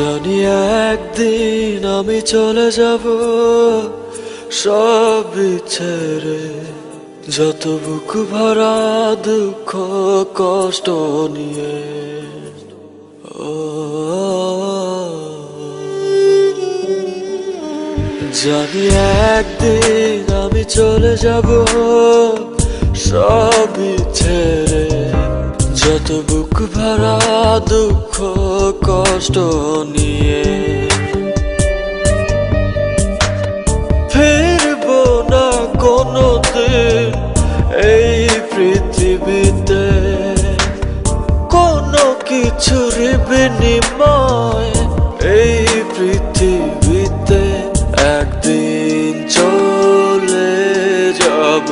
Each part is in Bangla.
জানি একদিন আমি চলে যাব, সব ছেড়ে যত বুক ভরা দুঃখ, কষ্ট নিয়ে। ও জানি একদিন আমি চলে যাব, সব ছেড়ে যত বুক ভরা দুঃখ কষ্ট নিয়ে ফিরবো না কোনো এই পৃথিবীতে। কোনো কিছুর বিনিময় এই পৃথিবীতে একদিন চলে যাব।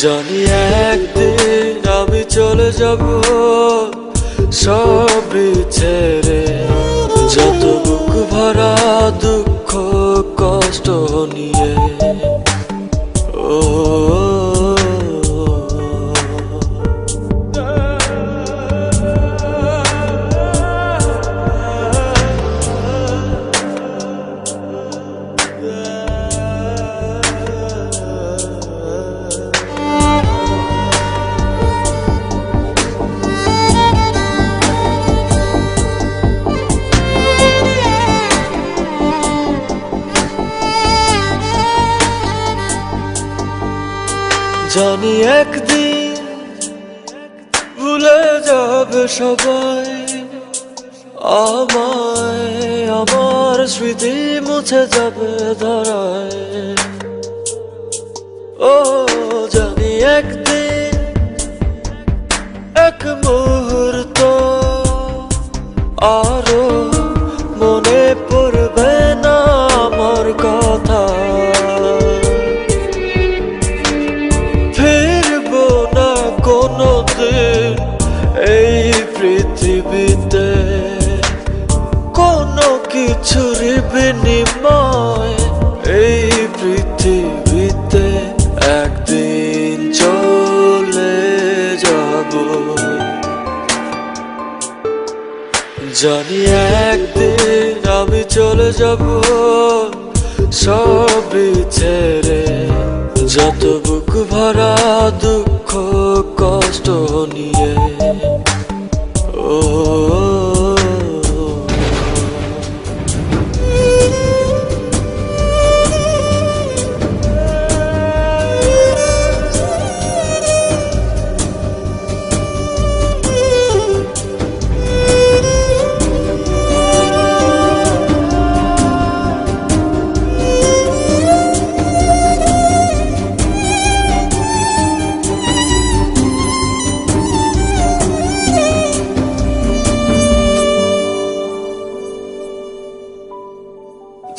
জানি একদিন আমি চলে যাব। সব ছেড়ে যত বুক ভরা দুঃখ কষ্ট নিয়ে। ও জানি একদিন ভুলে যাবে সবাই। আমায় আমার স্মৃতি মুছে যাবে ধরায়। ও জানি একদিন কিছুর বিনিময় এই পৃথিবীতে একদিন চলে যাব। জানি একদিন আমি চলে যাব সব ছেড়ে যত বুক ভরা দুঃখ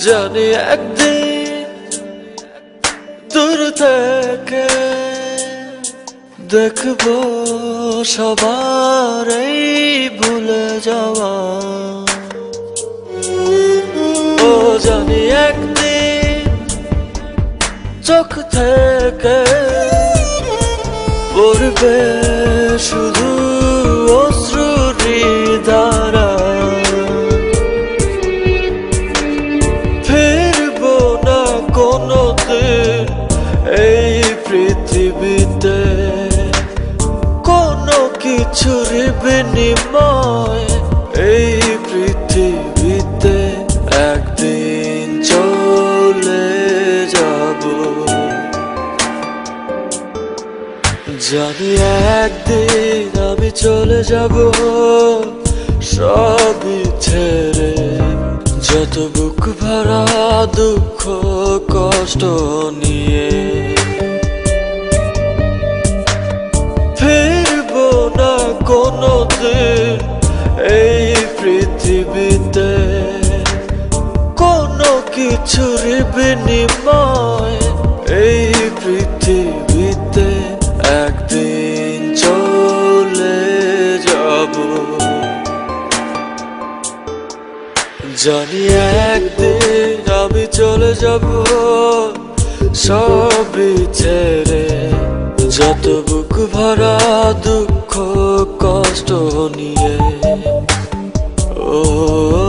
জানি একদিন দূর থেকে দেখব সবার ভুলে যাওয়া। ও জানি একদিন চোখ থেকে পড়বে শুধু অশ্রুরি কিছুর বিনিময় এই পৃথিবীতে একদিন চলে যাব। জানি একদিন আমি চলে যাব সব ছেড়ে। যত বুক ভরা দুঃখ, কষ্ট নিয়ে এই পৃথিবীতে কোনো কিছুর বিনিময় এই পৃথিবীতে একদিন চলে যাব। জানি একদিন আমি চলে যাব সব ছেড়ে যত বুক ভরা দুঃখ কষ্ট নিয়ে। ও